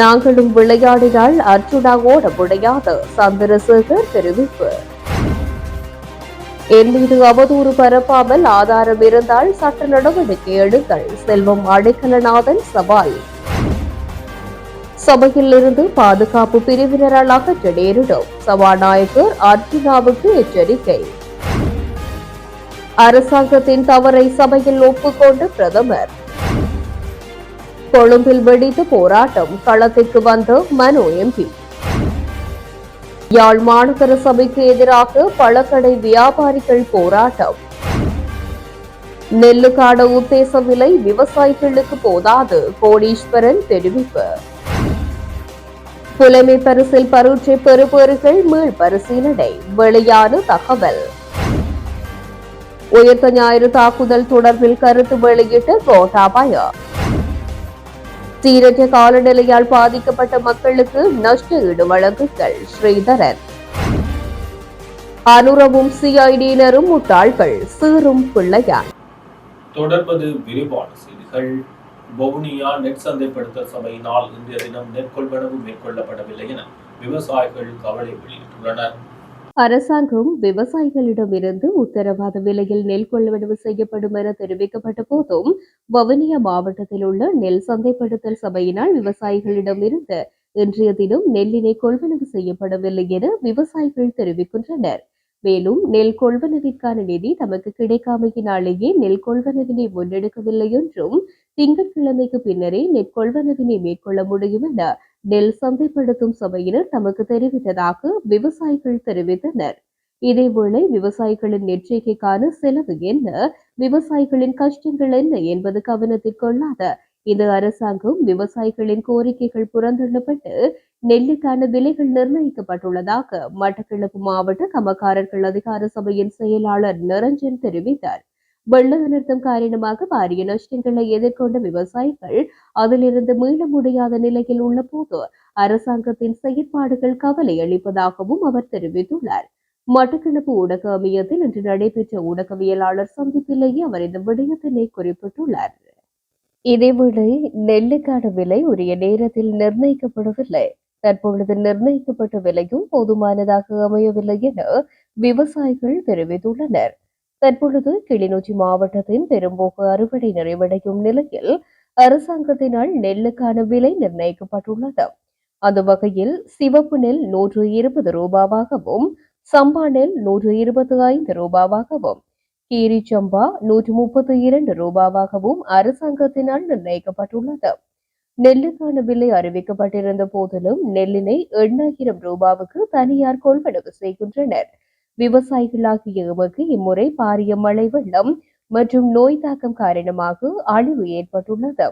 நாங்களும் விளையாடினால் அர்ஜுனா ஓட முடியாது சந்திரசேகர் தெரிவிப்பு. என் மீது அவதூறு பரப்பாமல் ஆதாரம் இருந்தால் சட்ட நடவடிக்கை எடுங்கள். செல்வம் அடைக்கலநாதன் சவால். சபையில் இருந்து பாதுகாப்பு பிரிவினரால் அகற்ற நேரிடும். சபாநாயகர் அர்ஜுனாவுக்கு எச்சரிக்கை. அரசாங்கத்தின் தவறை சபையில் ஒப்புக்கொண்ட பிரதமர். கொழும்பில் வெடித்து போராட்டம். களத்திற்கு வந்த மனு எம்பி. யாழ் மாநகர சபைக்கு எதிராக பழக்கடை வியாபாரிகள் போராட்டம். நெல்லுக்கான உத்தேச விலை விவசாயிகளுக்கு போதாது கோடீஸ்வரன் தெரிவிப்பு. புலமை பரிசில் பரீட்சை பெறுபவர்கள் மீள் பரிசீலனை வெளியான தகவல். உயர்த்த ஞாயிறு தாக்குதல் தொடர்பில் கருத்து வெளியிட்ட கோட்டாபய. சீரற்ற காலநிலையால் பாதிக்கப்பட்ட மக்களுக்கு நஷ்ட ஈடு வழக்குகள் ஸ்ரீதரன். அனுரவும் சிஐடியினரும் முட்டாள்கள் சீரும் பிள்ளையார் தொடர்பது விரிவான செய்திகள். வவுனியா நெட் சந்தைப்படுத்தல் சபையினால் இன்றைய தினம் நெற்கொள்வனவு மேற்கொள்ளப்படவில்லை என விவசாயிகள் கவலை வெளியிட்டுள்ளனர். அரசாங்கம் விவசாயிகளிடமிருந்து உத்தரவாத விலையில் நெல் கொள்வனவு செய்யப்படும் என தெரிவிக்கப்பட்ட போதும் வவுனியா மாவட்டத்தில் உள்ள நெல் சந்தைப்படுத்தல் சபையினால் விவசாயிகளிடமிருந்து இன்றைய தினம் நெல்லினை கொள்வனவு செய்யப்படவில்லை என விவசாயிகள் தெரிவிக்கின்றனர். மேலும் நெல் கொள்வனவிற்கான நிதி தமக்கு கிடைக்காமையினாலேயே நெல் கொள்வனவினை முன்னெடுக்கவில்லை என்றும் திங்கட்கிழமைக்கு பின்னரே நெற்கொள்வனவினை மேற்கொள்ள முடியும் என நெல் சந்தைப்படுத்தும் சபையினர் தமக்கு தெரிவித்ததாக விவசாயிகள் தெரிவித்தனர். இதேவேளை விவசாயிகளின் நெற்றிக்கைக்கான செலவு என்ன? விவசாயிகளின் கஷ்டங்கள் என்ன என்பது கவனத்தில் கொள்ளாத இந்த அரசாங்கம் விவசாயிகளின் கோரிக்கைகள் புறந்தள்ளப்பட்டு நெல்லுக்கான விலைகள் நிர்ணயிக்கப்பட்டுள்ளதாக மட்டக்களப்பு மாவட்ட கமக்காரர்கள் அதிகார சபையின் செயலாளர் நிரஞ்சன் தெரிவித்தார். வெள்ள அனர்த்தம் காரணமாக பாரிய நஷ்டங்களை எதிர்கொண்ட விவசாயிகள் அதிலிருந்து மீள முடியாத நிலையில் உள்ள போது அரசாங்கத்தின் செயற்பாடுகள் கவலை அளிப்பதாகவும் அவர் தெரிவித்துள்ளார். மட்டக்களப்பு ஊடக அமையத்தில் இன்று நடைபெற்ற ஊடகவியலாளர் சந்திப்பிலேயே அவர் இந்த விடயத்தினை குறிப்பிட்டுள்ளார். இதேவேளை நெல்லுக்கான விலை உரிய நேரத்தில் நிர்ணயிக்கப்படவில்லை. தற்பொழுது நிர்ணயிக்கப்பட்ட விலையும் போதுமானதாக அமையவில்லை என விவசாயிகள் தெரிவித்துள்ளனர். தற்பொழுது கிளிநொச்சி மாவட்டத்தின் பெரும்போக்கு அறுவடை நிறைவடையும் நிலையில் அரசாங்கத்தினால் நெல்லுக்கான விலை நிர்ணயிக்கப்பட்டுள்ளது. அந்த வகையில் சிவப்பு நெல் நூற்று இருபது ரூபாவாகவும் சம்பா நெல் நூற்று இருபத்தி ஐந்து ரூபாவாகவும் கீரி சம்பா நூற்று முப்பத்தி இரண்டு ரூபாவாகவும் அரசாங்கத்தினால் நிர்ணயிக்கப்பட்டுள்ளது. நெல்லுக்கான விலை அறிவிக்கப்பட்டிருந்த போதிலும் நெல்லினை எண்ணாயிரம் ரூபாவுக்கு தனியார் கொள்வனவு செய்கின்றனர். விவசாயிகளாகிய எமக்கு இம்முறை பாரிய மழை வெள்ளம் மற்றும் நோய் தாக்கம் காரணமாக அழிவு ஏற்பட்டுள்ளது.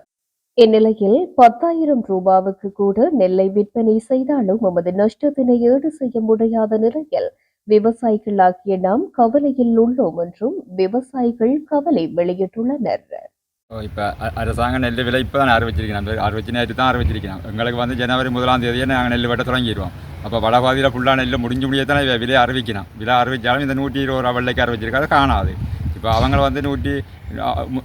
இந்நிலையில் பத்தாயிரம் ரூபாவுக்கு கூட நெல்லை விற்பனை செய்தாலும் எமது நஷ்டத்தினை ஈடு செய்ய முடியாத நிலையில் விவசாயிகளாகிய நாம் கவலையில் உள்ளோம் என்றும் விவசாயிகள் கவலை வெளியிட்டுள்ளனர். இப்போ அரசாங்க நெல் விலை இப்போ தான் அறிவிச்சிருக்கிறோம் அறிவிச்சு நேற்று தான் அறிவிச்சிருக்கணும் எங்களுக்கு வந்து ஜனவரி முதலாம் தேதியே நாங்கள் நெல் வெட்ட தொடங்கிடுவோம் அப்போ வடபாதியில் ஃபுல்லாக நெல் முடிஞ்சு முடிய தான் விலை அறிவிக்கணும் விலை அறிவித்தாலும் இந்த நூற்றி இருபது ரூபா வெள்ளைக்கு அறிவிச்சிருக்காது காணாது இப்போ அவங்க வந்து நூற்றி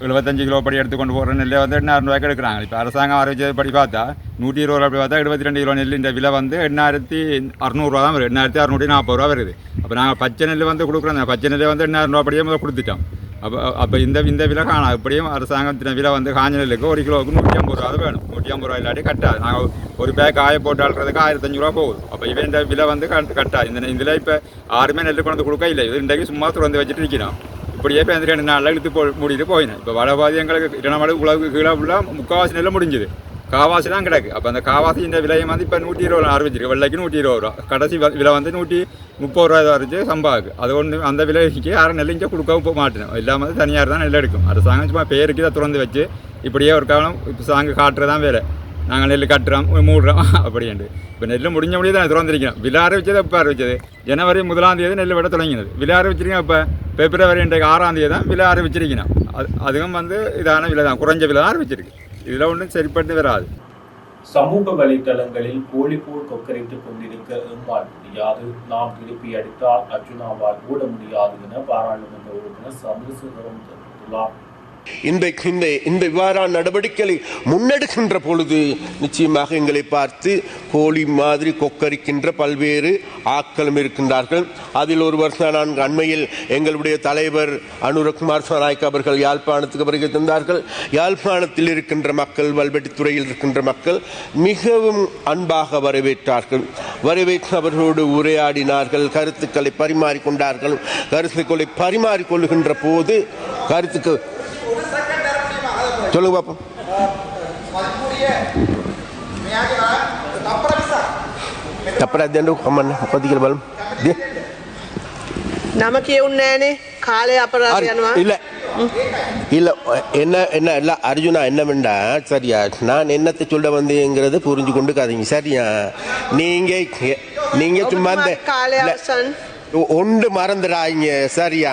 எழுபத்தஞ்சு கிலோ படி எடுத்துக்கொண்டு போகிற நெல்லை வந்து எண்ணாயிரம் ரூபாய்க்கு எடுக்கிறாங்க இப்போ அரசாங்கம் அறிவிச்சது படி பார்த்தா நூற்றி இருபது ரூபா பார்த்தா எழுபத்தி ரெண்டு கிலோ நெல் விலை வந்து எண்ணாயிரத்தி அறநூறுவா தான் வருது எண்ணாயிரத்தி அறநூற்றி நாற்பது ரூபா வருது அப்போ நாங்கள் பச்சை நெல் வந்து கொடுக்குறோம் பச்சை நெல்லை வந்து எண்ணாயிரம் ரூபா படியே முதல் கொடுத்துட்டோம் அப்போ அப்போ இந்த இந்த விலை காணும் இப்படியும் அரசாங்கத்தின் விலை வந்து காஞ்ச ஒரு கிலோவுக்கு நூற்றி ஐம்பது ரூபா வேணும் நூற்றி ஐம்பது ரூபா இல்லாட்டி கட்டாது நாங்கள் ஒரு பேக் காய போட்டு அழுறதுக்கு ஆயிரத்தஞ்சு ரூபா போகுது அப்போ இவன் இந்த விலை வந்து கட் கட்டாது இந்த இதில் இப்போ யாருமே நெல் கொண்டு கொடுக்க இல்லை இது இன்றைக்கு சும்மா திறந்து வச்சுட்டு நிற்கிறோம் இப்படியே இப்போ இந்த ரெண்டு நாளில் இழுத்து போ மூடிட்டு போயினேன் இப்போ வடபாதி எங்களுக்கு இடமலை உழவுக்கு கீழே ஃபுல்லாக முக்கால்வாசி நெல்லை முடிஞ்சுது காவாசி தான் கிடக்கு. அப்போ அந்த காவாசி இந்த விலையை வந்து இப்போ நூற்றி இருபது ரூபா அறிவிச்சிருக்கு. வெள்ளைக்கு நூற்றி இருபது ரூபா. கடைசி விலை வந்து நூற்றி முப்பது ரூபா வரைச்சு சம்பாவுக்கு அது ஒன்று அந்த விலைக்கு யாரும் நெல் இங்கே கொடுக்கவும் போக மாட்டேன் இல்லாமல் தனியார் தான் நெல் எடுக்கும். அரசாங்கம் சும்மா பேருக்கு தான் திறந்து வச்சு இப்படியே ஒரு காலம் இப்போ சாங்கு காட்டுறதான் வேறு நாங்கள் நெல் கட்டுறோம் மூடுறோம் அப்படின்ட்டு. இப்போ நெல் முடிஞ்ச முடியும் தான் திறந்துருக்கிறோம். விலை ஆரம்பிச்சது இப்போ ஆரம்பிச்சது ஜனவரி முதலாம் தேதி நெல் விட தொடங்கினது. விலை அறிவிச்சிருக்கீங்க இப்போ. பிப்ரவரி இன்றைக்கு ஆறாம் தேதி தான் விலை ஆரம்பிச்சிருக்கணும் அது அதுவும் வந்து இதான விலை தான். குறைஞ்ச விலை தான் ஆரம்பிச்சிருக்கு இதில் ஒன்றும் சரிப்பட்டு வராது. சமூக வலைதளங்களில் போலி போல் கொக்கரித்துக் கொண்டிருக்க எம்மால் முடியாது. நாம் திருப்பி அடித்தால் அர்ஜுனாவால் ஓட முடியாது என பாராளுமன்ற உறுப்பினர் சந்திரசேகரம் தெரிவித்துள்ளார். இந்த இந்த இந்த இவ்வாறான நடவடிக்கைகளை முன்னெடுக்கின்ற பொழுது நிச்சயமாக எங்களை பார்த்து கோழி மாதிரி கொக்கரிக்கின்ற பல்வேறு ஆட்களும் இருக்கின்றார்கள். அதில் ஒருவர் தான் நான் அண்மையில் எங்களுடைய தலைவர் அனுரகுமார் சனாய்க் அவர்கள் யாழ்ப்பாணத்துக்கு வருகை தந்தார்கள். யாழ்ப்பாணத்தில் இருக்கின்ற மக்கள் வல்வெட்டித்துறையில் இருக்கின்ற மக்கள் மிகவும் அன்பாக வரவேற்றார்கள். வரவேற்று அவர்களோடு உரையாடினார்கள் கருத்துக்களை பரிமாறிக்கொண்டார்கள் கருத்துக்களை பரிமாறிக்கொள்கின்ற போது கருத்துக்கு சொல்லுங்க பாப்போம் තපරත් දැඩු කමන්න පතිකල බලම් නම කියවුන්නේ නෑනේ කාලය අපරාධ යනවා இல்ல இல்ல என்ன என்ன இல்ல அர்ஜுனா என்ன வேண்டா சரியா நான் என்னத்தை சொல்ல வந்தேங்கிறத புரிஞ்சு கொண்டு காதீங்க சரியா நீங்க நீங்க சும்மா இந்த කාලය இல்ல, අවසන් ஒன்று மறந்துடாங்க சரியா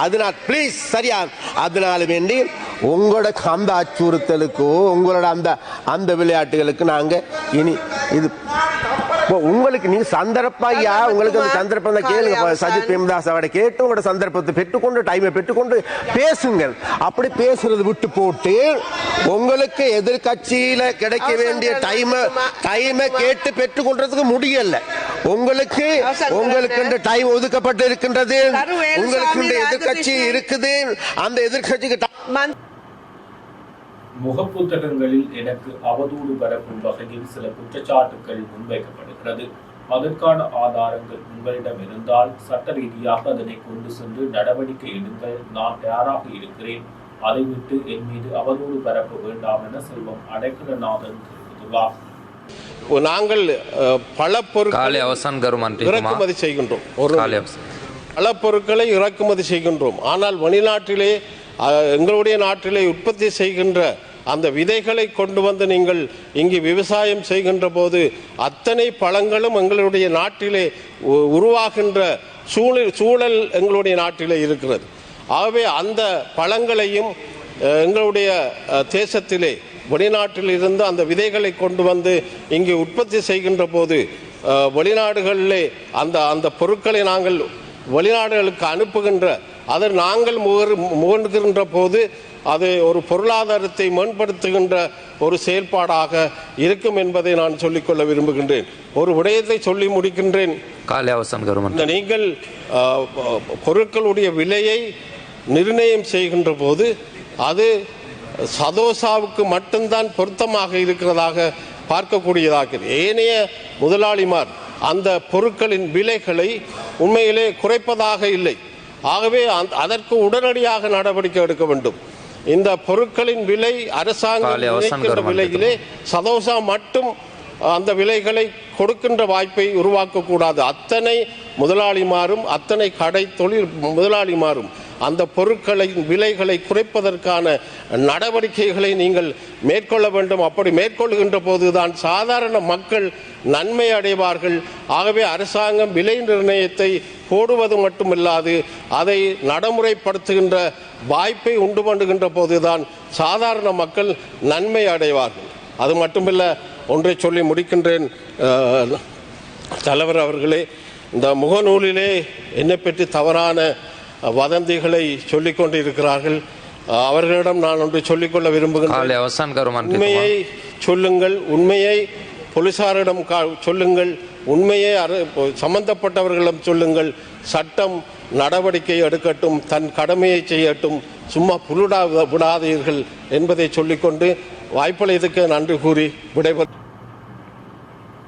அதனால் ப்ளீஸ் சரியா? அதனால வேண்டி உங்களோட அந்த அச்சுறுத்தலுக்கோ உங்களோட அந்த அந்த விளையாட்டுகளுக்கு நாங்கள் இனி இது உங்களுக்கு நீங்க சந்தர்ப்பையா உங்களுக்கு அந்த சந்தர்ப்பம் தான் கேளுங்க. சஜித் பிரேமதாஸ் அவரை கேட்டு உங்களோட சந்தர்ப்பத்தை பெற்றுக்கொண்டு டைமை பெற்றுக்கொண்டு பேசுங்கள். அப்படி பேசுறது விட்டு போட்டு உங்களுக்கு எதிர்கட்சியில கிடைக்க வேண்டிய டைமை டைமை கேட்டு பெற்றுக்கொள்றதுக்கு முடியல. உங்களுக்கு உங்களுக்கு டைம் ஒதுக்கப்பட்டு இருக்கின்றது உங்களுக்கு எதிர்கட்சி இருக்குது. அந்த எதிர்கட்சிக்கு முகப்புத்தகங்களில் எனக்கு அவதூறு பரப்பும் வகையில் சில குற்றச்சாட்டுகள் முன்வைக்கப்படுகிறது. அதற்கான ஆதாரங்கள் உங்களிடம் இருந்தால் சட்ட ரீதியாக அதனை கொண்டு சென்று நடவடிக்கை எடுங்கள். நான் தயாராக இருக்கிறேன். அதை விட்டு என் மீது அவதூறு பரப்ப வேண்டாம் என செல்வம் அடைக்கலநாதன் தெரிவித்துள்ளார். நாங்கள் பல பொருட்களை இறக்குமதி செய்கின்றோம். ஒரு பல பொருட்களை இறக்குமதி செய்கின்றோம். ஆனால் வெளிநாட்டிலே எங்களுடைய நாட்டிலே உற்பத்தி செய்கின்ற அந்த விதைகளை கொண்டு வந்து நீங்கள் இங்கு விவசாயம் செய்கின்ற போது அத்தனை பழங்களும் எங்களுடைய நாட்டிலே உ- உருவாகின்ற சூழல் சூழல் எங்களுடைய நாட்டிலே இருக்கிறது. ஆகவே அந்த பழங்களையும் எங்களுடைய தேசத்திலே வெளிநாட்டில் இருந்து அந்த விதைகளை கொண்டு வந்து இங்கு உற்பத்தி செய்கின்ற போது வெளிநாடுகளிலே அந்த அந்த பொருட்களை நாங்கள் வெளிநாடுகளுக்கு அனுப்புகின்ற அதை நாங்கள் முகர் முகர்கின்ற போது அது ஒரு பொருளாதாரத்தை மேம்படுத்துகின்ற ஒரு செயல்பாடாக இருக்கும் என்பதை நான் சொல்லிக்கொள்ள விரும்புகின்றேன். ஒரு விடயத்தை சொல்லி முடிக்கின்றேன். நீங்கள் பொருட்களுடைய விலையை நிர்ணயம் செய்கின்ற போது அது சதோசாவுக்கு மட்டும்தான் பொருத்தமாக இருக்கிறதாக பார்க்கக்கூடியதாக ஏனைய முதலாளிமார் அந்த பொருட்களின் விலைகளை உண்மையிலே குறைப்பதாக இல்லை. ஆகவே அதற்கு உடனடியாக நடவடிக்கை எடுக்க வேண்டும். இந்த பொருட்களின் விலை அரசாங்கம். விலையிலே சதோசா மட்டும் அந்த விலைகளை கொடுக்கின்ற வாய்ப்பை உருவாக்கக்கூடாது அத்தனை முதலாளிமாரும் அத்தனை கடை தொழில் முதலாளிமாரும் அந்த பொருட்களின் விலைகளை குறைப்பதற்கான நடவடிக்கைகளை நீங்கள் மேற்கொள்ள வேண்டும். அப்படி மேற்கொள்கின்ற போதுதான் சாதாரண மக்கள் நன்மை அடைவார்கள். ஆகவே அரசாங்கம் விலை நிர்ணயத்தை போடுவது மட்டுமில்லாது அதை நடைமுறைப்படுத்துகின்ற வாய்ப்பை உண்டு பண்ணுகின்ற போதுதான் சாதாரண மக்கள் நன்மை அடைவார்கள். அது மட்டுமில்ல ஒன்றை சொல்லி முடிக்கின்றேன். தலைவர் அவர்களே இந்த முகநூலிலே என்னை பற்றி தவறான வதந்திகளை சொல்லிக் கொண்டிருக்கிறார்கள் அவர்களிடம் நான் ஒன்று சொல்லிக்கொள்ள விரும்புகிறேன் உண்மையை சொல்லுங்கள். உண்மையை போலீசாரிடம் சொல்லுங்கள். உண்மையை சம்பந்தப்பட்டவர்களிடம் சொல்லுங்கள். சட்டம் நடவடிக்கை எடுக்கட்டும் தன் கடமையை செய்யட்டும். சும்மா புருடா விடாதீர்கள் என்பதை சொல்லிக்கொண்டு வாய்ப்பளித்துக்கு நன்றி கூறி விடைபெற்ற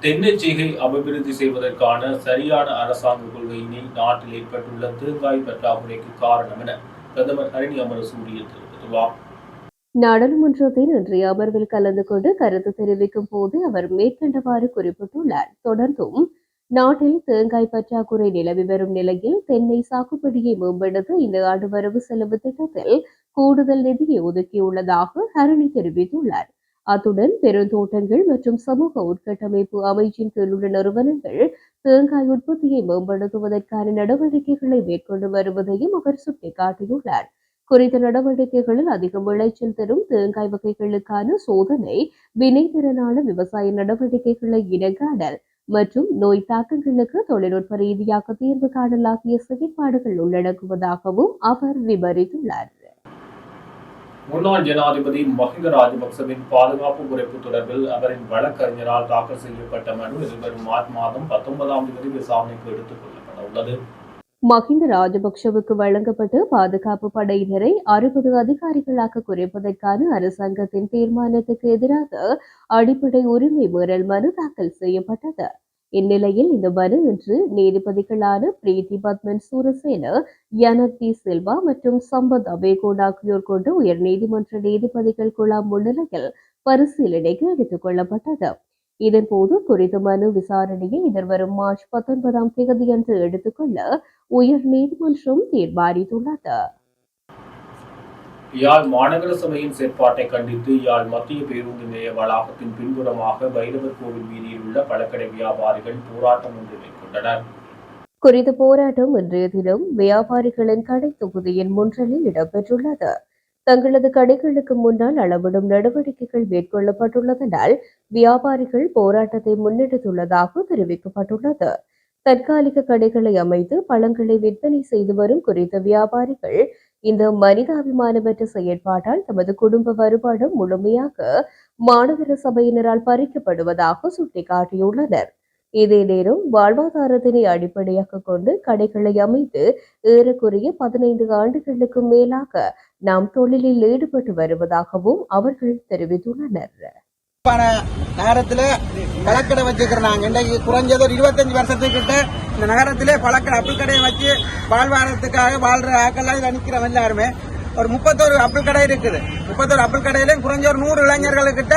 தென்னெச்சீகை அபிவிருத்தி செய்வதற்கான சரியான அரசாங்க கொள்கையினை நாட்டில் ஏற்பட்டுள்ள தேங்காய் பற்றாக்குறைக்கு காரணம் என பிரதமர் ஹரணி அமரசூரிய தெரிவித்துள்ளார். நாடாளுமன்றத்தின் இன்றைய அமர்வில் கலந்து கொண்டு கருத்து தெரிவிக்கும் போது அவர் மேற்கண்டவாறு குறிப்பிட்டுள்ளார். தொடர்ந்தும் நாட்டில் தேங்காய் பற்றாக்குறை நிலவி வரும் நிலையில் தென்னை சாகுபடியை மேம்படுத்த இந்த ஆண்டு வரவு செலவு திட்டத்தில் கூடுதல் நிதியை ஒதுக்கியுள்ளதாக ஹரணி தெரிவித்துள்ளார். அத்துடன் பெருந்தோட்டங்கள் மற்றும் சமூக உட்கட்டமைப்பு அமைச்சின் கீழ் உள்ள நிறுவனங்கள் தேங்காய் உற்பத்தியை மேம்படுத்துவதற்கான நடவடிக்கைகளை மேற்கொண்டு வருவதையும் அவர் சுட்டிக்காட்டியுள்ளார். குறித்த நடவடிக்கைகளில் அதிகம் விளைச்சல் தரும் தேங்காய் வகைகளுக்கான சோதனை வினைத்திறனான விவசாய நடவடிக்கைகளை இனங்காணல் மற்றும் நோய் தாக்கங்களுக்கு தொழில்நுட்ப ரீதியாக தீர்வு காணல் ஆகிய செயற்பாடுகள் உள்ளடக்குவதாகவும் அவர் விவரித்துள்ளார். முன்னாள் ஜனாதிபதி மஹிந்த ராஜபக்சவின் பாதுகாப்பு குறைப்பு தொடர்பில் அவரின் வழக்கறிஞரால் தாக்கல் செய்யப்பட்ட மனு எதிர்வரும் மார்ச் மாதம் பத்தொன்பதாம் தேதி விசாரணைக்கு எடுத்துக் கொள்ளப்பட உள்ளது மஹிந்த ராஜபக்ஷவுக்கு வழங்கப்பட்ட பாதுகாப்பு படையினரை அறுபது அதிகாரிகளாக குறைப்பதற்கான அரசாங்கத்தின் தீர்மானத்துக்கு எதிராக அடிப்படை உரிமை மீறல் மனு தாக்கல் செய்யப்பட்டது. இந்நிலையில் இந்த மனு இன்று நீதிபதிகளான பிரீத்தி பத்மன் சூரசேன யனத்தி சில்வா மற்றும் சம்பத் அபேகோட் ஆகியோர் கொண்டு உயர்நீதிமன்ற நீதிபதிகள் குழாம் முன்னிலையில் பரிசீலனைக்கு எடுத்துக் கொள்ளப்பட்டது. இதன்போது குறித்த மனு விசாரணையை எதிர்வரும் மார்ச் பத்தொன்பதாம் தேதியன்று எடுத்துக்கொள்ள உயர் நீதிமன்றம் தீர்மானித்துள்ளது. யாழ் மாநகர சபையின் செயற்பாட்டை கண்டித்து யாழ் மத்திய பேருந்து நிலைய வளாகத்தின் பின்புறமாக பைரவர் கோவில் வீதியில் உள்ள பழக்கடை வியாபாரிகள் போராட்டம் ஒன்று மேற்கொண்டனர். குறித்த போராட்டம் இன்றைய தினம் வியாபாரிகளின் கடை தொகுதியின் முன்றலில் இடம்பெற்றுள்ளது. தங்களது கடைகளுக்கு முன்னால் அளவிடும் நடவடிக்கைகள் மேற்கொள்ளப்பட்டுள்ளதனால் வியாபாரிகள் போராட்டத்தை முன்னெடுத்துள்ளதாக தெரிவிக்கப்பட்டுள்ளது. தற்காலிக கடைகளை அமைத்து பழங்களை விற்பனை செய்து வரும் குறித்த வியாபாரிகள் இந்த மனிதாபிமானமற்ற செயற்பாட்டால் தமது குடும்ப வருமானம் முழுமையாக மாநகர சபையினரால் பறிக்கப்படுவதாக சுட்டிக்காட்டியுள்ளனர். இதே நேரம் வாழ்வாதாரத்தினை அடிப்படையாக கொண்டு கடைகளை அமைத்து ஏறக்குறைய பதினைந்து ஆண்டுகளுக்கு மேலாக நாம் தொழிலில் ஈடுபட்டு வருவதாகவும் அவர்கள் தெரிவித்துள்ளனர். நகரத்தில் பழக்கடை வச்சுக்கிறோம் நாங்கள் இன்றைக்கு குறைஞ்சது ஒரு இருபத்தஞ்சு வருஷத்துக்கிட்ட இந்த நகரத்தில் பழக்கடை அப்புள் கடையை வச்சு வாழ்வாரத்துக்காக வாழ்ற ஆக்கெல்லாம் இதில் நிற்கிறோம் எல்லாருமே. ஒரு முப்பத்தோரு அப்புள் கடை இருக்குது. முப்பத்தோரு அப்புள் கடையிலும் குறைஞ்ச ஒரு நூறு இளைஞர்களுக்கிட்ட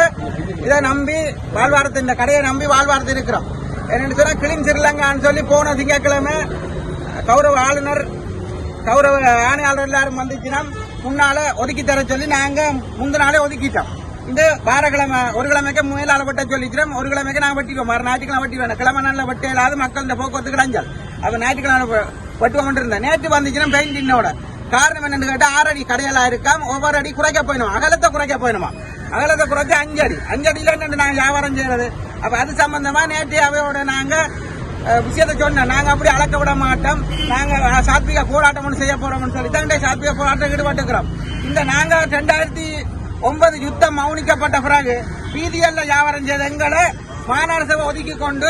இதை நம்பி வாழ்வாரத்தை இந்த கடையை நம்பி வாழ்வாரத்து இருக்கிறோம். என்னென்னு சொன்னால் கிளீன் சிறிலங்கான்னு சொல்லி போன திங்கக்கிழமை கௌரவ ஆளுநர் கௌரவ ஆணையாளர் எல்லாரும் வந்துச்சுன்னா முன்னால ஒதுக்கி தர சொல்லி நாங்கள் முந்தினாலே ஒதுக்கிட்டோம். இந்த வாரக்கிழமை ஒரு கிழமைக்கு மேலால வெட்ட சொல்லிக்கிறோம் ஒரு கிழமைக்கு நாங்கள் வெட்டிக்குவோம். மறு ஞாயிற்றுக்கிழமை வெட்டிடுவோம் கிழமை நாளில் வெட்ட இல்லாத மக்கள் இந்த போக்குவரத்து கிடைஞ்சால் அப்போ ஞாயிற்றுக்கிழமை வெ- வெட்டுவோம் இருந்தேன் நேற்று வந்துச்சுன்னா பெயிண்ட் இன்னோட காரணம் என்னன்னு கேட்டால் ஆறு அடி கடையலா இருக்காம் ஒவ்வொரு அடி குறைக்க போயிடும் அகலத்தை குறைக்க போயிடுமா அகலத்தை குறைச்சு அஞ்சு அடி. அஞ்சு அடியில வியாபாரம் செய்யறது? அப்போ அது சம்பந்தமா நேற்று அவையோட நாங்கள் விஷயத்தை சொன்னேன் நாங்கள் அப்படி அளக்க விட மாட்டோம். நாங்கள் சாத்விக போராட்டம் ஒன்று செய்ய போறோம்னு சொல்லி தான் சாத்விக போராட்டம் ஈடுபட்டுக்கிறோம். இந்த நாங்கள் ரெண்டாயிரத்தி ஒன்பது யுத்தம் மௌனிக்கப்பட்ட பிறகு வீதியல்ல வியாபாரம் செய்த எங்களை மாநகர சபை ஒதுக்கி கொண்டு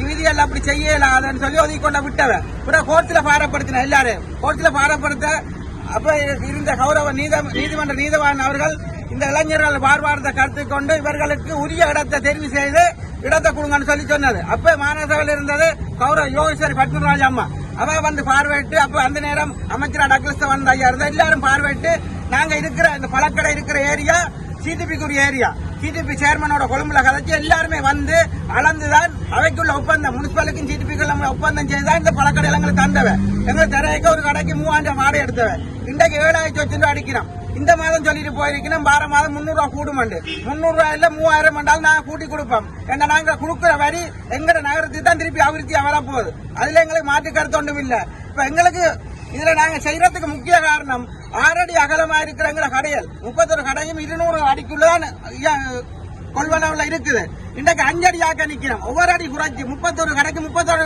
வீதியல்ல அப்படி செய்யலாதுன்னு சொல்லி ஒதுக்கி கொண்ட விட்டவ பிறகு கோர்ட்ல பாரப்படுத்தின எல்லாரும் கோர்ட்ல பாரப்படுத்த அப்ப இருந்த கௌரவ நீத நீதிமன்ற நீதவான் அவர்கள் இந்த இளைஞர்கள் பார்வாரத்தை கருத்து கொண்டு இவர்களுக்கு உரிய இடத்தை தெரிவு செய்து இடத்தை கொடுங்கன்னு சொல்லி சொன்னது. அப்ப மாநகரசபையில் இருந்தது கௌரவ யோகேஸ்வரி பத்மராஜ் அம்மா. அவ வந்து பார்வையிட்டு அப்ப அந்த நேரம் அமைச்சர் டக்லஸ் வந்த ஐயா இருந்தா எல்லாரும் பார்வையிட்டு நாங்க இருக்கிற இந்த பழக்கடை இருக்கிற ஏரியா சிடிபிக்குரிய ஏரியா. சிடிபி சேர்மனோட கொழும்புல கதைச்சு எல்லாருமே வந்து அளந்துதான் அவைக்குள்ள ஒப்பந்தம். முனிசிபாலிட்டிக்கும் சிடிபிக்குள்ள ஒப்பந்தம் செய்தா இந்த பழக்கடை எங்களுக்கு தந்தவன் எங்களுக்கு தரையக்க ஒரு கடைக்கு மூவாயிரம் வாடகை எடுத்தவன் இன்றைக்கு ஏழாயிரத்தி வச்சு அடிக்கிறோம். இந்த மாதம் சொல்லிட்டு போயிருக்கணும் வார மாதம் முந்நூறுரூவா கூடுமண்டு. முந்நூறுரூவா இல்லை இல்ல மூவாயிரம் மண்டாலும் நாங்க கூட்டி கொடுப்போம். ஏன்னா நாங்க கொடுக்குற வரி எங்கட நகரத்துக்கு தான் திருப்பி அபிவிருத்தியா வரப்போகுது. அதுல எங்களுக்கு மாற்று கருத்து ஒன்றும் இல்ல. இப்ப எங்களுக்கு இதுல நாங்க செய்யறதுக்கு முக்கிய காரணம் ஆறடி அகலமா இருக்கிற எங்களை முப்பத்தொரு கடையும் இருநூறு அடிக்குள்ளதான் கொள்வனவுல இருக்குது. இன்றைக்கு அஞ்சடி ஆக்க நிக்கிறோம். ஒவ்வொரு அடி குறைச்சி முப்பத்தொரு கடைக்கு முப்பத்தொரு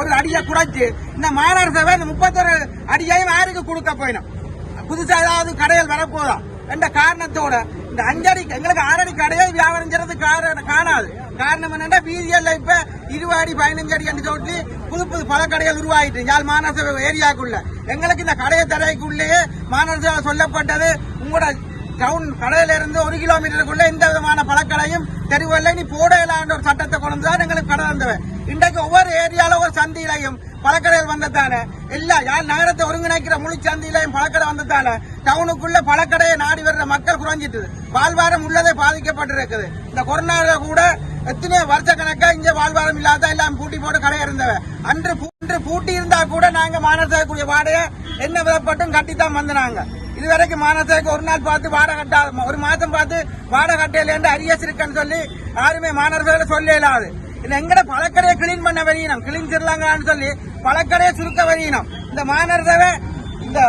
ஒரு அடியை குறைச்சி இந்த மாநகர சபை இந்த முப்பத்தொரு அடியையும் யாருக்கு கொடுக்க போயிடும் புதுசா ஏதாவது கடைகள் வரப்போதா? என்ற காரணத்தோட இந்த அஞ்சடி எங்களுக்கு ஆறடி கடையை வியாபாரம் செய்யறது காரணம் காணாது. காரணம் என்னன்னா வீதியல்ல இப்ப இருபது அடி பதினஞ்சு அடி என்று சொல்லி புது புது பல கடைகள் உருவாயிட்டு யாழ் மாநகர ஏரியாக்குள்ள. எங்களுக்கு இந்த கடையை தடைக்குள்ளேயே மாநகர சொல்லப்பட்டது உங்களோட டவுன் கடையில இருந்து ஒரு கிலோமீட்டருக்குள்ள எந்த விதமான பழக்கடையும் தெருவில்லை நீ போடலான்ற ஒரு சட்டத்தை கொண்டு தான் எங்களுக்கு கடை வந்தவன் இன்றைக்கு ஒவ்வொரு ஏரியால ஒரு சந்தியிலையும் பழக்கடைகள் வந்ததால எல்லா யார் நகரத்தை ஒருங்கிணைக்கிற முழு சந்தியிலையும் பழக்கடை வந்ததால டவுனுக்குள்ள பழக்கடையை நாடி வர்ற மக்கள் குறைஞ்சிட்டு வாழ்வாரம் உள்ளதே பாதிக்கப்பட்டிருக்குது. இந்த கொரோனால கூட எத்தனை வருஷ கணக்கா இங்க வாழ்வாரம் இல்லாத எல்லாம் பூட்டி போட்டு கடை இருந்தவன் அன்று பூ- அன்று பூட்டி இருந்தா கூட நாங்க மாநகர கூடிய வாடகை என்ன விதப்பட்டும் கட்டித்தான் வந்தாங்க இதுவரைக்கும் மாநகராட்சிக்கு ஒரு நாள் பார்த்து வாடகை கட்டா ஒரு மாதம் பார்த்து வாடகை கட்டையில அரியஸ் இருக்குன்னு சொல்லி யாருமே மாநகராட்சியில சொல்ல இயலாது. எங்கட பழக்கடையை கிளீன் பண்ண வரையினோம் கிளீன் செய்யலாங்கன்னு சொல்லி பழக்கடையை சுருக்க வரையினோம் இந்த மாநகராட்சியை இந்த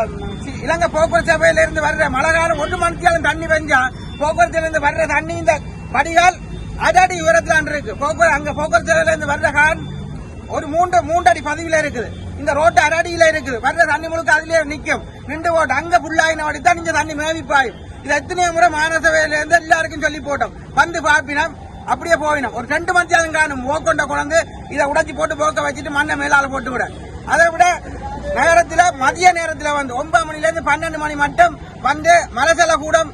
சி- இலங்கை போக்குவரத்து சபையில இருந்து வர்ற மழை காலம் ஒன்று மணித்தியாலும் தண்ணி பெஞ்சா போக்குவரத்துல இருந்து வர்ற தண்ணி இந்த வடிகால் அடி உயரத்துல இருக்கு. போக்குவரத்து அங்க போக்குவரத்து சபையில இருந்து வர்ற கான் ஒரு மூன்று மூன்று அடி பதிவுல இருக்குது. இந்த ரோட்டு அரடியில இருக்குது. வர்ற தண்ணி முழுக்க அதுலயே நிக்கும். நின்று போட்டு அங்க புல்லாயின வடி தான் இங்க தண்ணி மேவிப்பாயும் இது எத்தனையோ முறை மாநசபையில இருந்து எல்லாருக்கும் சொல்லி போட்டோம். வந்து பாப்பினோம் அப்படியே போயினோம் ஒரு ரெண்டு மத்தியாலும் காணும். போக்கொண்ட குழந்தை இதை உடைச்சி போட்டு போக்க வச்சுட்டு மண்ணை மேலால போட்டு விட. அதை விட நகரத்துல மதிய நேரத்துல வந்து ஒன்பது மணில இருந்து பன்னெண்டு மணி மட்டும் வந்து மலசல கூடம்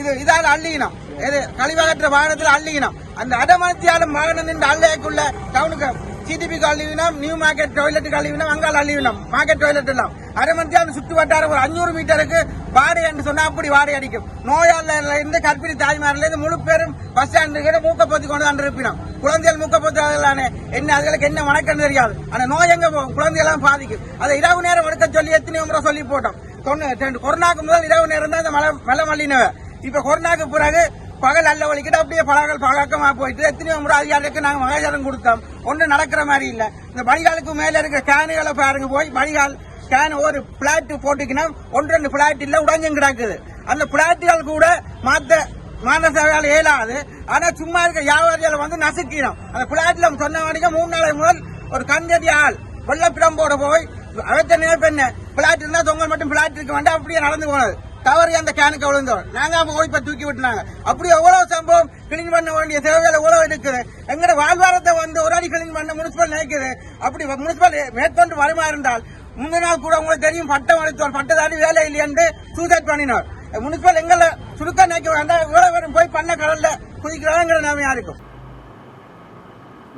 இது இதால் அள்ளிக்கணும் இது கழிவகற்ற வாகனத்தில் அள்ளிக்கணும் அந்த அடமத்தியாலும் வாகனம் நின்று அள்ளைக்குள்ள டவுனுக்கு சிடிபி அள்ளிவினோம் நியூ மார்க்கெட் டாய்லெட் அள்ளிவினோம் அங்கால அள்ளிவினோம் மார்க்கெட் டாய்லெட் எல்லாம். அரைமத்தியாலும் சுற்று வட்டாரம் ஒரு அஞ்சூறு மீட்டருக்கு வாடகை என்று சொன்னா அப்படி வாடகை அடிக்கும். நோயாளர்ல இருந்து கர்ப்பிணி தாய்மார்ல இருந்து முழு பேரும் பஸ் ஸ்டாண்டு மூக்க பொத்தி கொண்டு வந்து இருப்பினோம் குழந்தைகள் மூக்க பொத்தானே என்ன அதுகளுக்கு என்ன வணக்கம் தெரியாது. அந்த நோய் எங்க போகும் குழந்தைகள் பாதிக்கும். அதை இரவு நேரம் எடுக்க சொல்லி எத்தனை முறை சொல்லி போட்டோம். தொண்ணூ- கொரோனாக்கு முதல் இரவு நேரம் தான் இந்த மலை மலை மல்லினவ. இப்ப கொரோனாக்கு பிறகு பகல் அல்ல ஒழிக்கிட்டு அப்படியே பழகல் பழக்கமா போயிட்டு எத்தனையோ முறை அதிகாரிக்கு நாங்க மகாஜாரம் கொடுத்தோம். ஒன்றும் நடக்கிற மாதிரி இல்ல. இந்த வடிகாலுக்கு மேல இருக்கிற கேனுகளை பாருங்க போய் வடிகால் கேன் ஒரு பிளாட் போட்டுக்கினா ஒன்று ரெண்டு பிளாட் இல்ல உடஞ்சும் கிடக்குது. அந்த பிளாட்டுகள் கூட மாத்த மாநசபையால் இயலாது. ஆனா சும்மா இருக்க வியாபாரிகளை வந்து நசுக்கிடும். அந்த பிளாட்ல சொன்ன வரைக்கும் மூணு நாளை முதல் ஒரு கஞ்சதி ஆள் வெள்ளப்பிடம்போட போய் அவத்த நினைப்பெண்ண பிளாட் இருந்தா தொங்கல் மட்டும் பிளாட் இருக்க வேண்டாம் அப்படியே நடந்து போனது. தவறி அந்த கேனுக்கு விழுந்தோம் நாங்க அப்ப போய் இப்ப தூக்கி விட்டுனாங்க. அப்படி எவ்வளவு சம்பவம் கிளீன் பண்ண வேண்டிய தேவைகள் எவ்வளவு இருக்குது? எங்கட வாழ்வாரத்தை வந்து ஒரு அடி கிளீன் பண்ண முனிசிபல் நினைக்குது. அப்படி முனிசிபல் மேற்கொண்டு வருமா இருந்தால் முந்தின நாள் கூட உங்களுக்கு தெரியும் பட்டம் அளித்தோம் பட்டதாரி வேலை இல்லையென்று சூசைட் பண்ணினார். முனிசிபல் எங்களை சுருக்க நினைக்க வேண்டாம். இவ்வளவு பேரும் போய் பண்ண கடல்ல குதிக்கிறாங்கிற நிலைமையா இருக்கும்?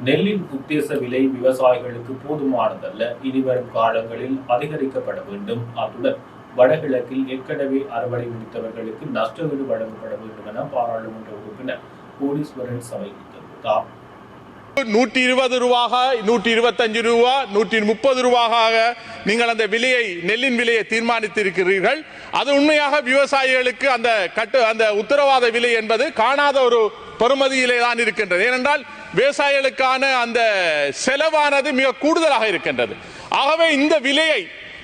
நெல்லின் உத்தேச விலை விவசாயிகளுக்கு போதுமானதல்ல. இனிவரும் காலங்களில் அதிகரிக்கப்பட வேண்டும். அத்துடன் வடகிழக்கில் ஏற்கனவே அறுவடை முடித்தவர்களுக்கு நஷ்டஈடு வழங்கப்பட வேண்டும் என பாராளுமன்ற உறுப்பினர் கோடீஸ்வரன் சபை தெரிவித்தார். நூற்றி இருபது ரூபாக நூற்றி இருபத்தஞ்சு ரூபா நூற்றி முப்பது ரூபாக நீங்கள் அந்த விலையை நெல்லின் விலையை தீர்மானித்திருக்கிறீர்கள். அது உண்மையாக விவசாயிகளுக்கு அந்த கட்டு அந்த உத்தரவாத விலை என்பது காணாத ஒரு பெறுமதியிலே தான் இருக்கின்றது. ஏனென்றால் விவசாயிகளுக்கான அந்த செலவானது மிக கூடுதலாக இருக்கின்றது. ஆகவே இந்த விலையை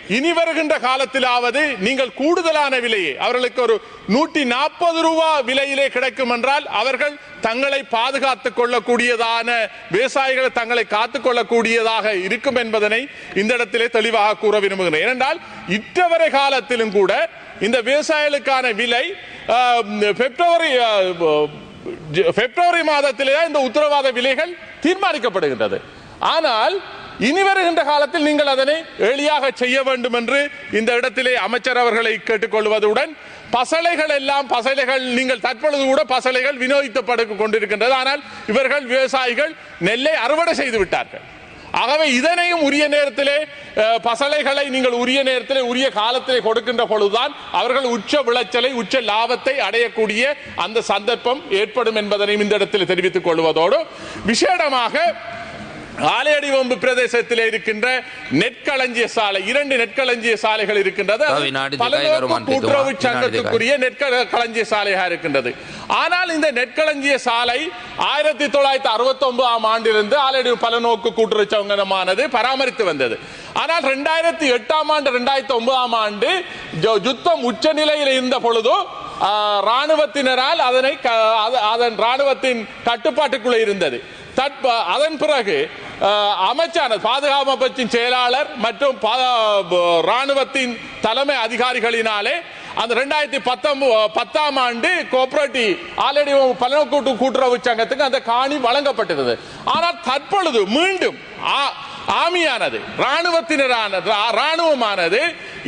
இனி வருகின்ற காலத்திலாவது நீங்கள் கூடுதலான விலையை அவர்களுக்கு ஒரு நூற்றி நாற்பது ரூபா விலையிலே கிடைக்கும் என்றால் அவர்கள் தங்களை பாதுகாத்துக் கொள்ளக்கூடியதான விவசாயிகள் தங்களை காத்துக் கொள்ளக்கூடியதாக இருக்கும் என்பதனை இந்த இடத்திலே தெளிவாக கூற விரும்புகிறேன். ஏனென்றால் இற்றவரை காலத்திலும் கூட இந்த விவசாயிகளுக்கான விலை பிப்ரவரி பிப்ரவரி மாதத்திலே இந்த உத்தரவாத விலைகள் தீர்மானிக்கப்படுகின்றது. ஆனால் இனி வருகின்ற காலத்தில் நீங்கள் அதனை எளியாக செய்ய வேண்டும் என்று இந்த இடத்திலே அமைச்சர் அவர்களை கேட்டுக்கொள்வதுடன் பசலைகள் எல்லாம் பசலைகள் நீங்கள் தற்பொழுது கூட பசலைகள் விநியோகிக்கப்பட கொண்டிருக்கின்றது. ஆனால் இவர்கள் விவசாயிகள் நெல்லை அறுவடை செய்து விட்டார்கள். ஆகவே இதனையும் உரிய நேரத்திலே பசலைகளை நீங்கள் உரிய நேரத்திலே உரிய காலத்திலே கொடுக்கின்ற பொழுதுதான் அவர்கள் உச்ச விளைச்சலை உச்ச லாபத்தை அடையக்கூடிய அந்த சந்தர்ப்பம் ஏற்படும் என்பதனையும் இந்த இடத்தில் தெரிவித்துக் கொள்வதோடு விசேடமாக ஆலையடிவம்பு பிரதேசத்திலே இருக்கின்ற நெற்களஞ்சிய சாலை இரண்டு நெற்களஞ்சிய சாலைகள் இருக்கின்றது. கூட்டுறவு சங்கத்துக்குரிய நெற்களஞ்சிய சாலையாக இருக்கின்றது. ஆனால் இந்த நெற்களஞ்சிய சாலை ஆயிரத்தி தொள்ளாயிரத்தி அறுபத்தி ஒன்பதாம் ஆண்டிலிருந்து ஆல்ரெடி பலநோக்கு கூட்டுறவு சங்கமானது பராமரித்து வந்தது. ஆனால் ரெண்டாயிரத்தி எட்டாம் ஆண்டு ரெண்டாயிரத்தி ஒன்பதாம் ஆண்டு யுத்தம் உச்ச நிலையில் இருந்த பொழுது ஆ, ராணுவத்தினரால் அதனை அதன் ராணுவத்தின் கட்டுப்பாட்டுக்குள்ளே இருந்தது. தற்ப அதன் பிறகு அமைச்சான பாதுகாப்பு அமைச்சின் செயலாளர் மற்றும் பா- ராணுவத்தின் தலைமை அதிகாரிகளினாலே அந்த ரெண்டாயிரத்தி பத்தொன்பது பத்தாம் ஆண்டு கோஆபரேட்டிவ் ஆல்ரெடி பலநோக்கு கூட்டுறவு சங்கத்துக்கு அந்த காணி வழங்கப்பட்டிருந்தது ஆனால் தற்பொழுது மீண்டும் ஆமியானது இராணுவத்தினரானது ரா- ராணுவமானது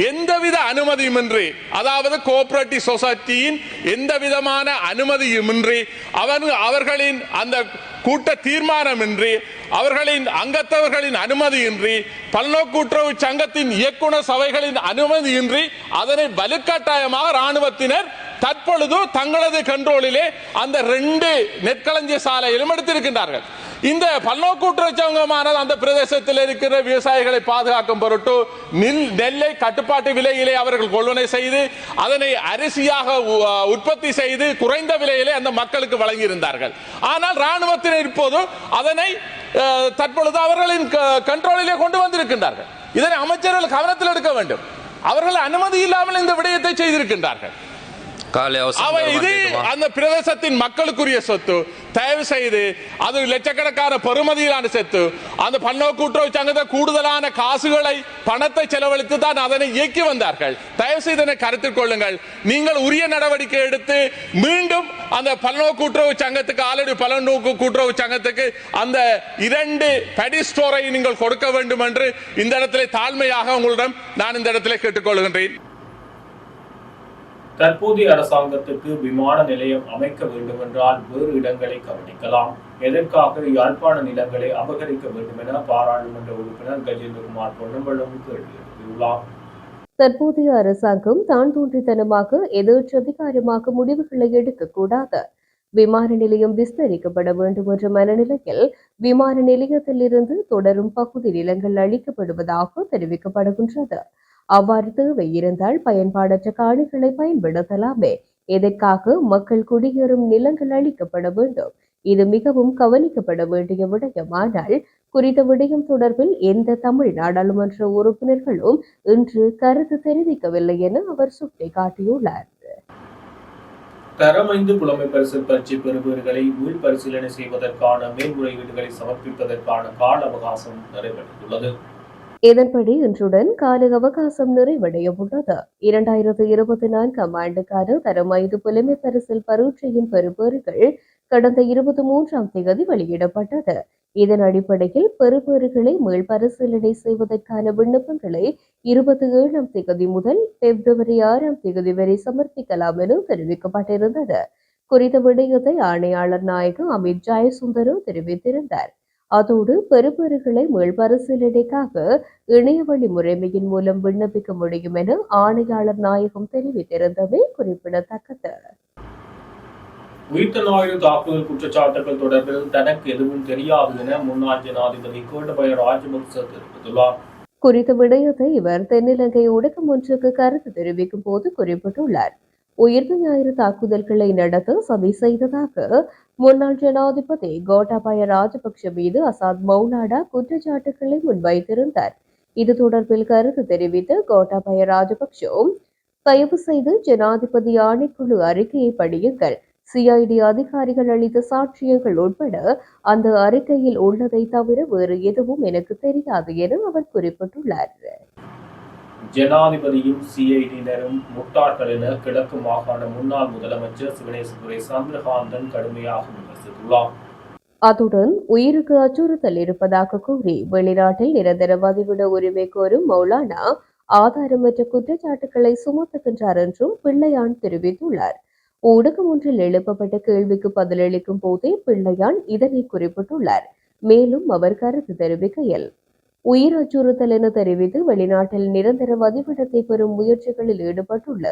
எந்தவித அனுமதியுமின்றி அதாவது கோஆபரேட்டிவ் சொசைட்டியின் எந்த விதமான அனுமதியுமின்றி அவன் அவர்களின் அந்த கூட்ட தீர்மானமின்றி அவர்களின் அங்கத்தவர்களின் அனுமதியின்றி பல்நோக்கூட்டுறவு சங்கத்தின் இயக்குனர் சபைகளின் அனுமதியின்றி அதனை வலுக்கட்டாயமாக ராணுவத்தினர் தற்பொழுது தங்களது கண்ட்ரோலிலே அந்த ரெண்டு நெற்களஞ்சிய சாலையிலும் எடுத்திருக்கின்றார்கள். இந்த பல்நோக்கூட்டுறவு சங்கமானது அந்த பிரதேசத்தில் இருக்கிற விவசாயிகளை பாதுகாக்கும் பொருட்டு நெல் நெல்லை கட்டுப்பாட்டு விலையிலே அவர்கள் கொள்வனை செய்து அதனை அரிசியாக உற்பத்தி செய்து குறைந்த விலையிலே அந்த மக்களுக்கு வழங்கியிருந்தார்கள். ஆனால் ராணுவத்தினர் இப்போது அதனை தற்பொழுது அவர்களின் க- கண்ட்ரோலிலே கொண்டு வந்திருக்கின்றார்கள். இதனை அமைச்சர்கள் கவனத்தில் எடுக்க வேண்டும். அவர்கள் அனுமதி இல்லாமல் இந்த விடயத்தை செய்திருக்கின்றார்கள். அவன் இது அந்த பிரதேசத்தின் மக்களுக்குரிய சொத்து. தயவு செய்து அது லட்சக்கணக்கான பெருமதியிலான சொத்து. அந்த பன்னோ கூட்டுறவு சங்கத்தை கூடுதலான காசுகளை பணத்தை செலவழித்து தான் அதனை இயக்கி வந்தார்கள். தயவு செய்து கருத்தில் கொள்ளுங்கள். நீங்கள் உரிய நடவடிக்கை எடுத்து மீண்டும் அந்த பல்லோ கூட்டுறவு சங்கத்துக்கு ஆல்ரெடி பலநோக்கு கூட்டுறவு சங்கத்துக்கு அந்த இரண்டு படி ஸ்டோரை நீங்கள் கொடுக்க வேண்டும் என்று இந்த இடத்திலே தாழ்மையாக உங்களிடம் நான் இந்த இடத்திலே கேட்டுக்கொள்கின்றேன். தற்போதைய அரசாங்கத்துக்கு விமான நிலையம் அமைக்க வேண்டுமென்றால் வேறு இடங்களை கவனிக்கலாம். எதற்காக யாழ்ப்பாண நிலங்களை அபகரிக்க வேண்டும் என பாராளுமன்ற உறுப்பினர் கஜேந்திரகுமார் பொன்னம்பலம் கேள்வி எழுப்பியுள்ளார். தற்போதைய அரசாங்கம் தான் தோன்றித்தனமாக எதேச்சதிகாரமாக முடிவுகளை எடுக்கக்கூடாது. விமான நிலையம் விஸ்தரிக்கப்பட வேண்டும் என்ற மனநிலையில் விமான நிலையத்திலிருந்து தொடரும் பகுதி நிலங்கள் அளிக்கப்படுவதாக தெரிவிக்கப்படுகின்றது. அவ்வாறு தேவை இருந்தால் பயன்பாடற்ற காணிகளை பயன்படுத்தலாமே. எதற்காக? மக்கள் குடியேறும் நிலங்கள் அளிக்கப்பட வேண்டும். இது மிகவும் கவனிக்கப்பட வேண்டிய விடயமானால் குறித்த விடயம் தொடர்பில் எந்த தமிழ் நாடாளுமன்ற உறுப்பினர்களும் இன்று கருத்து தெரிவிக்கவில்லை என அவர் சுட்டிக்காட்டியுள்ளார். தரமைந்து புலமை பரிசு பரீட்சை பெறுபவர்களை உள் பரிசீலனை செய்வதற்கான மேல்முறையீடுகளை சமர்ப்பிப்பதற்கான கால அவகாசம் நிறைவேற்றியுள்ளது இதன்படி இன்றுடன் கால அவகாசம் நிறைவடைய உள்ளது இரண்டாயிரத்து இருபத்தி நான்காம் ஆண்டுக்கான தரம் ஐந்து புலமை பரிசில் பரீட்சையின் பெறுபேறுகள் கடந்த இருபத்தி மூன்றாம் தேதி வெளியிடப்பட்டது. இதன் அடிப்படையில் பெறுபேறுகளை மீள்பரிசீலனை செய்வதற்கான விண்ணப்பங்களை இருபத்தி ஏழாம் தேதி முதல் பிப்ரவரி ஆறாம் தேதி வரை சமர்ப்பிக்கலாம் என தெரிவிக்கப்பட்டிருந்தது. குறித்த விடயத்தை ஆணையாளர் நாயகம் அமித் ஜெயசுந்தரம் தெரிவித்திருந்தார். அதோடு பெறுபேறுகளை மீள்பரிசீலனைக்காக இணையவழி முறைமையின் மூலம் விண்ணப்பிக்க முடியும் என ஆணையாளர் நாயகம் தெரிவித்திருந்தமை குறிப்பிடத்தக்கது. உயிர்த்த ஞாயிறு தாக்குதல் குற்றச்சாட்டுகள் தொடர்பில் தனக்கு எதுவும் தெரியாது என முன்னாள் ஜனாதிபதி கோட்டபய ராஜபக்ச தெரிவித்துள்ளார். குறித்த விடயத்தை இவர் தென்னிலங்கை ஊடகம் ஒன்றுக்கு கருத்து தெரிவிக்கும் போது குறிப்பிட்டுள்ளார். உயிர்த்த ஞாயிறு தாக்குதல்களை நடத்த சதி செய்ததாக முன்னாள் ஜனாதிபதி கோட்டாபய ராஜபக்ஷ மீது அசாத் மௌலாடா குற்றச்சாட்டுகளை முன்வைத்திருந்தார். இது தொடர்பில் கருத்து தெரிவித்த கோட்டாபய ராஜபக்ஷவும் தயவு செய்து ஜனாதிபதி ஆணைக்குழு அறிக்கையை படியுங்கள். சிஐடி அதிகாரிகள் அளித்த சாட்சியங்கள் உட்பட அந்த அறிக்கையில் உள்ளதை தவிர வேறு எதுவும் எனக்கு தெரியாது என அவர் குறிப்பிட்டுள்ளார். ஜனாதிபதியும் சிஐடியினரும் முட்டாட்கள் என கிழக்கு மாகாண முன்னாள் முதலமைச்சர் சிவனேசபுரை சந்திரகாந்தன் கடுமையாக விமர்சித்துள்ளார். அத்துடன் உயிருக்கு அச்சுறுத்தல் இருப்பதாக கூறி வெளிநாட்டில் நிரந்தர வதிவிட உரிமை கோரும் மௌலானா ஆதாரமற்ற குற்றச்சாட்டுகளை சுமத்துகின்றார் என்றும் பிள்ளையான் தெரிவித்துள்ளார். ஊடகம் ஒன்றில் எழுப்பப்பட்ட கேள்விக்கு பதிலளிக்கும் போதே பிள்ளையான் இதனை குறிப்பிட்டுள்ளார். மேலும் அவர் கருத்து தெரிவிக்கையில் உயிர் அச்சுறுத்தல் என தெரிவித்து வெளிநாட்டில் நிரந்தர வதிவிடத்தை பெறும் முயற்சிகளில் ஈடுபட்டுள்ள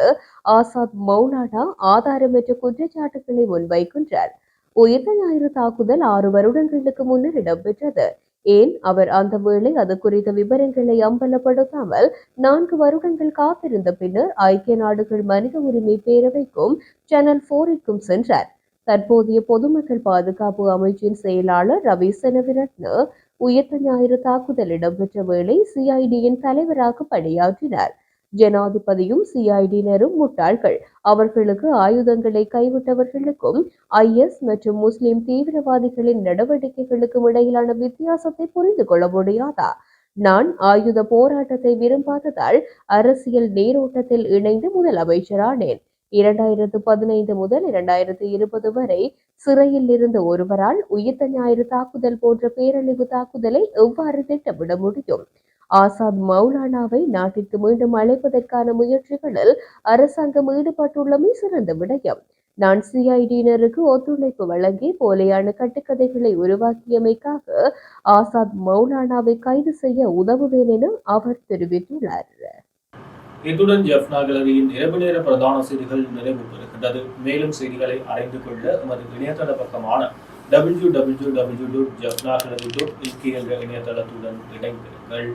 ஆசாத் மௌலானா ஆதாரமற்ற குற்றச்சாட்டுகளை முன்வைக்கின்றார். உயிர்த்த ஞாயிறு தாக்குதல் ஆறு வருடங்களுக்கு முன்னர் இடம்பெற்றது. ஏன்? அவர் அந்த வேளை அது குறித்த விவரங்களை அம்பலப்படுத்தாமல் நான்கு வருடங்கள் காத்திருந்த பின்னர் ஐக்கிய நாடுகள் மனித உரிமை பேரவைக்கும் சேனல் போரிக்கும் சென்றார். தற்போதைய பொதுமக்கள் பாதுகாப்பு அமைச்சின் செயலாளர் ரவி செனவிரட்ன உயிர்த்த ஞாயிறு தாக்குதல் இடம்பெற்ற வேளை சிஐடியின் தலைவராக பணியாற்றினார். ஜனாதிபதியும் சிஐடியினரும் முட்டாள்கள். அவர்களுக்கு ஆயுதங்களை கைவிட்டவர்களுக்கும் ஐஎஸ் மற்றும் முஸ்லிம் தீவிரவாதிகளின் நடவடிக்கைகளுக்கும் இடையிலான வித்தியாசத்தை புரிந்து கொள்ள முடியாதா? நான் ஆயுத போராட்டத்தை விரும்பாததால் அரசியல் நீரோட்டத்தில் இணைந்து முதலமைச்சரானேன். இரண்டாயிரத்து பதினைந்து முதல் இரண்டாயிரத்து இருபது வரை சிறையில் இருந்த ஒருவரால் உயிர்த்த ஞாயிறு தாக்குதல் போன்ற பேரழிவு தாக்குதலை எவ்வாறு திட்டமிட முடியும்? ஆசாத் மௌலானாவை நாட்டிற்கு மீண்டும் அழைப்பதற்கான முயற்சிகளில் அரசாங்கம் ஈடுபட்டுள்ளமை சிறந்த விடயம். நான் சிஐடியினருக்கு ஒத்துழைப்பு வழங்கி போலியான கட்டுக்கதைகளை உருவாக்கியமைக்காக ஆசாத் மௌலானாவை கைது செய்ய உதவுவேன் என அவர் தெரிவித்துள்ளார். இத்துடன் ஜெஃப்னா கேலரியின் இரவு நேர பிரதான செய்திகள் நிறைவு பெறுகின்றது மேலும் செய்திகளை அறிந்து கொள்ள எமது இணையதள பக்கமான W W W dot Jaffna dot என்ற இணையதளத்துடன் இணைந்திருங்கள்.